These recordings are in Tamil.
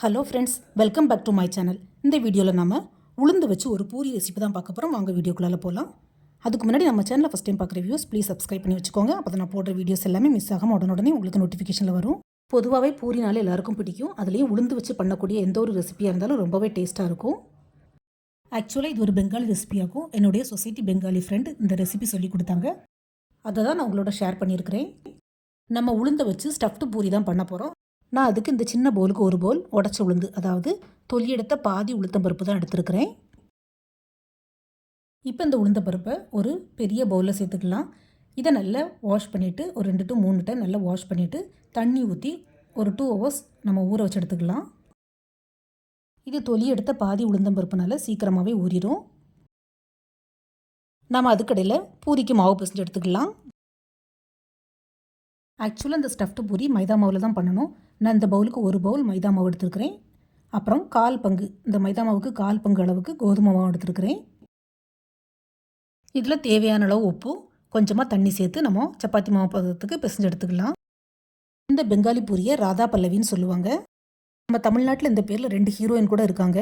Hello friends welcome back to my channel இந்த வீடியோவில் நம்ம உளுந்து வச்சு ஒரு பூரி ரெசிபி தான் பார்க்க போகிறோம் வாங்க வீடியோக்குள்ளே போகலாம் அதுக்கு முன்னாடி நம்ம சேனலில் ஃபஸ்ட் டைம் பார்க்குற வியூஸ் ப்ளீஸ் சப்ஸ்கிரைப் பண்ணி வச்சுக்கோங்க. அப்போ நான் போடுற வீடியோஸ் எல்லாமே மிஸ் ஆகாமல் உடனே உங்களுக்கு நோட்டிஃபிகேஷனில் வரும். பொதுவாகவே பூரினாலே எல்லாருக்கும் பிடிக்கும். அதுலேயும் உளுந்து வச்சு பண்ணக்கூடிய எந்த ஒரு ரெசிபியாக இருந்தாலும் ரொம்பவே டேஸ்ட்டாக இருக்கும். ஆக்சுவலாக இது ஒரு பெங்காலி ரெசிபியாகும் என்னுடைய சொசைட்டி பெங்காலி ஃப்ரெண்ட் இந்த ரெசிபி சொல்லி கொடுத்தாங்க. அதை தான் நான் உங்களோட ஷேர் பண்ணியிருக்கிறேன். நம்ம உளுந்த வச்சு ஸ்டஃப்டு பூரி தான் பண்ண போகிறோம் நான் அதுக்கு இந்த சின்ன பவுலுக்கு ஒரு பவுல் உடச்ச உளுந்து அதாவது தொலியெடுத்த பாதி உளுத்தம் பருப்பு தான் எடுத்துருக்கிறேன். இப்போ இந்த உளுந்த பருப்பை ஒரு பெரிய பவுலில் சேர்த்துக்கலாம். இதை நல்லா வாஷ் பண்ணிவிட்டு ஒரு ரெண்டு டு மூணு டைம் நல்லா வாஷ் பண்ணிவிட்டு தண்ணி ஊற்றி ஒரு டூ ஹவர்ஸ் நம்ம ஊற வச்சு எடுத்துக்கலாம். இது தொலி எடுத்த பாதி உளுந்தம் பருப்புனால சீக்கிரமாகவே ஊறிடும் நாம் அதுக்கடையில் பூரிக்கு மாவு பிசைஞ்சு எடுத்துக்கலாம். ஆக்சுவலாக இந்த ஸ்டஃப்டு பூரி மைதா மாவில் தான் பண்ணணும். நான் இந்த பவுலுக்கு ஒரு பவுல் மைதா மாவு எடுத்துருக்கிறேன். அப்புறம் கால் பங்கு. இந்த மைதா மாவுக்கு கால் பங்கு அளவுக்கு கோதுமை மாவு எடுத்துருக்கிறேன். இதில் தேவையான அளவு உப்பு கொஞ்சமாக தண்ணி சேர்த்து நம்ம சப்பாத்தி மாவு பதத்துக்கு பிசைஞ்சு எடுத்துக்கலாம். இந்த பெங்காலி பூரியை ராதா பல்லவின்னு சொல்லுவாங்க. நம்ம தமிழ்நாட்டில் இந்த பேரில் ரெண்டு ஹீரோயின் கூட இருக்காங்க.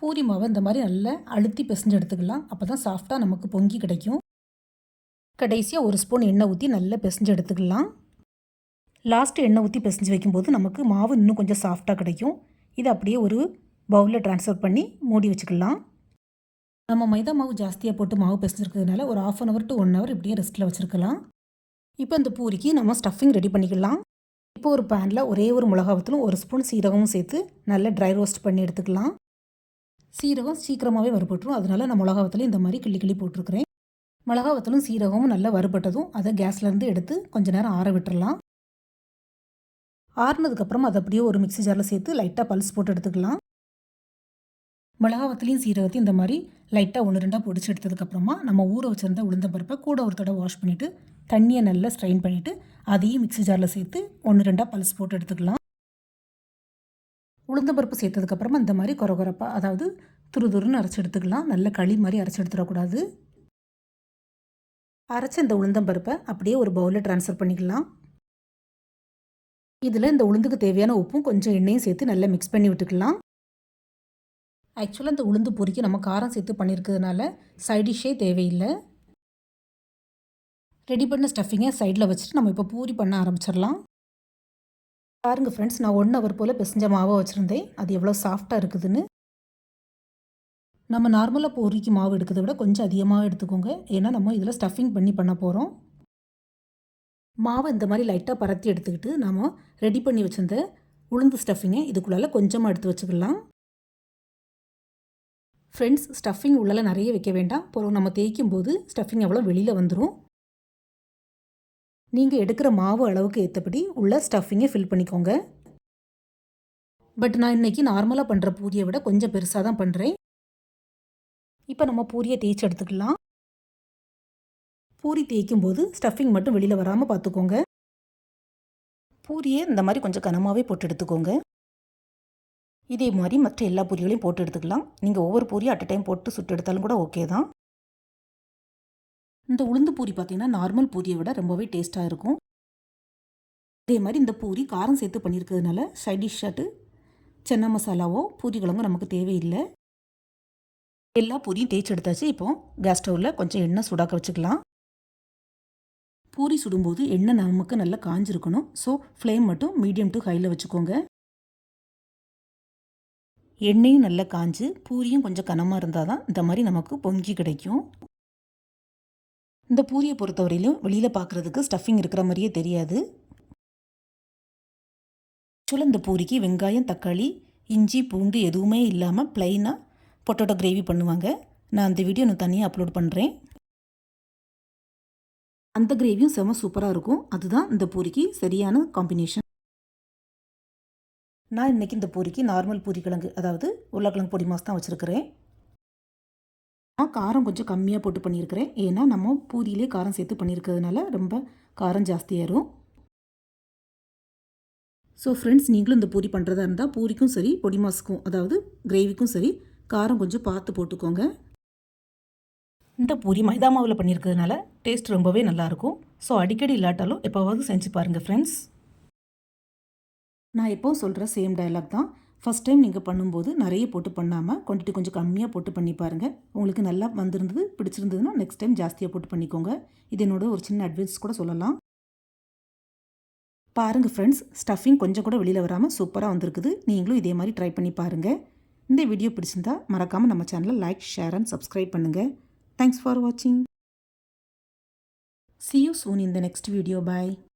பூரி மாவை இந்த மாதிரி நல்லா அழுத்தி பிசைஞ்சு எடுத்துக்கலாம். அப்போ தான் சாஃப்டாக நமக்கு பொங்கி கிடைக்கும். கடைசியாக ஒரு ஸ்பூன் எண்ணெய் ஊற்றி நல்லா பிசைஞ்சு எடுத்துக்கலாம். லாஸ்ட்டு எண்ணெய் ஊற்றி பிசைஞ்சு வைக்கும்போது நமக்கு மாவு இன்னும் கொஞ்சம் சாஃப்டாக கிடைக்கும். இதை அப்படியே ஒரு பவுலில் ட்ரான்ஸ்ஃபர் பண்ணி மூடி வச்சுக்கலாம். நம்ம மைதா மாவு ஜாஸ்தியாக போட்டு மாவு பிசைஞ்சிருக்கிறதுனால ஒரு half an hour to one hour இப்படியே ரெஸ்ட்டில் வச்சுருக்கலாம். இப்போ இந்த பூரிக்கு நம்ம ஸ்டஃபிங் ரெடி பண்ணிக்கலாம். இப்போ ஒரு பேனில் ஒரே ஒரு மிளகாவத்திலும் ஒரு ஸ்பூன் சீரகமும் சேர்த்து நல்லா ட்ரை ரோஸ்ட் பண்ணி எடுத்துக்கலாம். சீரகம் சீக்கிரமாகவே வறுபட்டுரும். அதனால நான் மிளகாவத்தில் இந்த மாதிரி கிள்ளி கிள்ளி போட்டிருக்கிறேன். மிளகாவத்தலும் சீரகமும் நல்லா வறுபட்டதும் அதை கேஸ்லேருந்து எடுத்து கொஞ்ச நேரம் ஆற விட்டுறலாம். ஆறுனதுக்கப்புறம் அதை அப்படியே ஒரு மிக்ஸி ஜாரில் சேர்த்து லைட்டாக பல்ஸ் போட்டு எடுத்துக்கலாம். மிளகாவத்திலையும் சீரகத்தையும் இந்த மாதிரி லைட்டாக ஒன்று ரெண்டாக பொடிச்சு எடுத்ததுக்கப்புறமா நம்ம ஊற வச்சுருந்த உளுந்த பருப்பை கூட ஒரு தடவை வாஷ் பண்ணிவிட்டு தண்ணியை நல்லா ஸ்ட்ரைன் பண்ணிவிட்டு அதையும் மிக்ஸி ஜாரில் சேர்த்து ஒன்று ரெண்டாக பல்ஸ் போட்டு எடுத்துக்கலாம். உளுந்தம்பருப்பு சேர்த்ததுக்கப்புறமா இந்த மாதிரி குறகுறப்பாக அதாவது துருதுருன்னு அரைச்சி எடுத்துக்கலாம். நல்ல களி மாதிரி அரைச்சி எடுத்துடக்கூடாது. அரைச்ச இந்த உளுந்தம்பருப்பை அப்படியே ஒரு பவுலில் ட்ரான்ஸ்ஃபர் பண்ணிக்கலாம். இதில் இந்த உளுந்துக்கு தேவையான உப்பும் கொஞ்சம் எண்ணெயும் சேர்த்து நல்லா மிக்ஸ் பண்ணி விட்டுக்கலாம். ஆக்சுவலாக இந்த உளுந்து பொறிக்கு நம்ம காரம் சேர்த்து பண்ணியிருக்கிறதுனால சைடிஷ்ஷே தேவையில்லை. ரெடி பண்ண ஸ்டஃபிங்கை சைடில் வச்சுட்டு நம்ம இப்போ பூரி பண்ண ஆரம்பிச்சிடலாம். பாருங்கள் ஃப்ரெண்ட்ஸ் நான் ஒன் ஹவர் போல் பிசைஞ்ச மாவை வச்சுருந்தேன். அது எவ்வளோ சாஃப்டாக இருக்குதுன்னு. நம்ம நார்மலாக பொறிக்கு மாவு எடுக்கிறத விட கொஞ்சம் அதிகமாக எடுத்துக்கோங்க. ஏன்னா நம்ம இதில் ஸ்டஃபிங் பண்ணி பண்ண போகிறோம் மாவை இந்த மாதிரி லைட்டாக பரத்தி எடுத்துக்கிட்டு நம்ம ரெடி பண்ணி வச்சுருந்த உளுந்து ஸ்டஃபிங்கை இதுக்குள்ளால கொஞ்சமாக எடுத்து வச்சுக்கலாம். ஃப்ரெண்ட்ஸ் ஸ்டஃபிங் உள்ளால நிறைய வைக்க வேண்டாம். பிறகு நம்ம தேய்க்கும் போது ஸ்டஃபிங் எவ்வளோ வெளியில் வந்துடும் நீங்கள் எடுக்கிற மாவு அளவுக்கு ஏற்றபடி உள்ள ஸ்டஃபிங்கை ஃபில் பண்ணிக்கோங்க. பட் நான் இன்றைக்கி நார்மலாக பண்ணுற பூரியை விட கொஞ்சம் பெருசாக தான் பண்ணுறேன் இப்போ நம்ம பூரியை தேய்ச்சி எடுத்துக்கலாம். பூரி தேய்க்கும் போது ஸ்டஃபிங் மட்டும் வெளியில் வராமல் பார்த்துக்கோங்க பூரியை இந்த மாதிரி கொஞ்சம் கனமாகவே போட்டு எடுத்துக்கோங்க. இதே மாதிரி மற்ற எல்லா பூரிகளையும் போட்டு எடுத்துக்கலாம். நீங்கள் ஒவ்வொரு பூரியும் அட் டைம் போட்டு சுட்டு எடுத்தாலும் கூட ஓகே தான். இந்த உளுந்து பூரி பார்த்தீங்கன்னா நார்மல் பூரியை விட ரொம்பவே டேஸ்ட்டாக இருக்கும். அதே மாதிரி இந்த பூரி காரம் சேர்த்து பண்ணியிருக்கிறதுனால சைட் டிஷ்ஷாட்டு சென்னா மசாலாவோ பூரி குழம்பு நமக்கு தேவையில்லை. எல்லா பூரியும் தேய்ச்சி எடுத்தாச்சு. இப்போ கேஸ் ஸ்டவ்வில் கொஞ்சம் எண்ணெய் சூடாக்க வச்சுக்கலாம். பூரி சுடும்போது எண்ணெய் நமக்கு நல்லா காஞ்சிருக்கணும். ஸோ ஃப்ளேம் மட்டும் மீடியம் டு ஹையில் வச்சுக்கோங்க. எண்ணெயும் நல்லா காஞ்சு பூரியும் கொஞ்சம் கனமாக இருந்தால் தான் இந்த மாதிரி நமக்கு பொங்கி கிடைக்கும். இந்த பூரியை பொறுத்தவரையிலும் வெளியில் பார்க்குறதுக்கு ஸ்டஃபிங் இருக்கிற மாதிரியே தெரியாது. ஆக்சுவலாக இந்த பூரிக்கு வெங்காயம் தக்காளி இஞ்சி பூண்டு எதுவுமே இல்லாமல் ப்ளைனாக பொட்டோட்டோ கிரேவி பண்ணுவாங்க. நான் அந்த வீடியோ நான் தனியாக அப்லோட் பண்ணுறேன் அந்த கிரேவியும் செம சூப்பராக இருக்கும். அதுதான் இந்த பூரிக்கு சரியான காம்பினேஷன் நான் இன்றைக்கி இந்த பூரிக்கு நார்மல் பூரி கிழங்கு அதாவது உருளைக்கிழங்கு பொடி மாஸ் தான் வச்சுருக்கிறேன். நான் காரம் கொஞ்சம் கம்மியாக போட்டு பண்ணியிருக்கிறேன். ஏன்னா நம்ம பூரியிலே காரம் சேர்த்து பண்ணியிருக்கிறதுனால ரொம்ப காரம் ஜாஸ்தியாயிரும் ஸோ ஃப்ரெண்ட்ஸ் நீங்களும் இந்த பூரி பண்ணுறதா இருந்தால் பூரிக்கும் சரி பொடி மாஸுக்கும் அதாவது கிரேவிக்கும் சரி காரம் கொஞ்சம் பார்த்து போட்டுக்கோங்க. இந்த பூரி மைதா மாவில் பண்ணியிருக்கிறதுனால டேஸ்ட் ரொம்பவே நல்லாயிருக்கும் ஸோ அடிக்கடி இல்லாட்டாலும் எப்போவாவது செஞ்சு பாருங்கள் ஃப்ரெண்ட்ஸ் நான் எப்போது சொல்கிற சேம் டயலாக் தான். ஃபஸ்ட் டைம் நீங்கள் பண்ணும்போது நிறைய போட்டு பண்ணாமல் குவான்டிட்டி கொஞ்சம் கம்மியாக போட்டு பண்ணி பாருங்கள் உங்களுக்கு நல்லா வந்திருந்தது பிடிச்சிருந்ததுன்னா நெக்ஸ்ட் டைம் ஜாஸ்தியாக போட்டு பண்ணிக்கோங்க. இது என்னோட ஒரு சின்ன அட்வைஸ் கூட சொல்லலாம். பாருங்கள் ஃப்ரெண்ட்ஸ் ஸ்டஃபிங் கொஞ்சம் கூட வெளியில் வராமல் சூப்பராக வந்திருக்குது. நீங்களும் இதே மாதிரி ட்ரை பண்ணி பாருங்கள் இந்த வீடியோ பிடிச்சிருந்தா மறக்காமல் நம்ம சேனலை லைக் ஷேர் அண்ட் சப்ஸ்கிரைப் பண்ணுங்கள் தேங்க்ஸ் ஃபார் வாட்சிங் See you soon in the next video. Bye.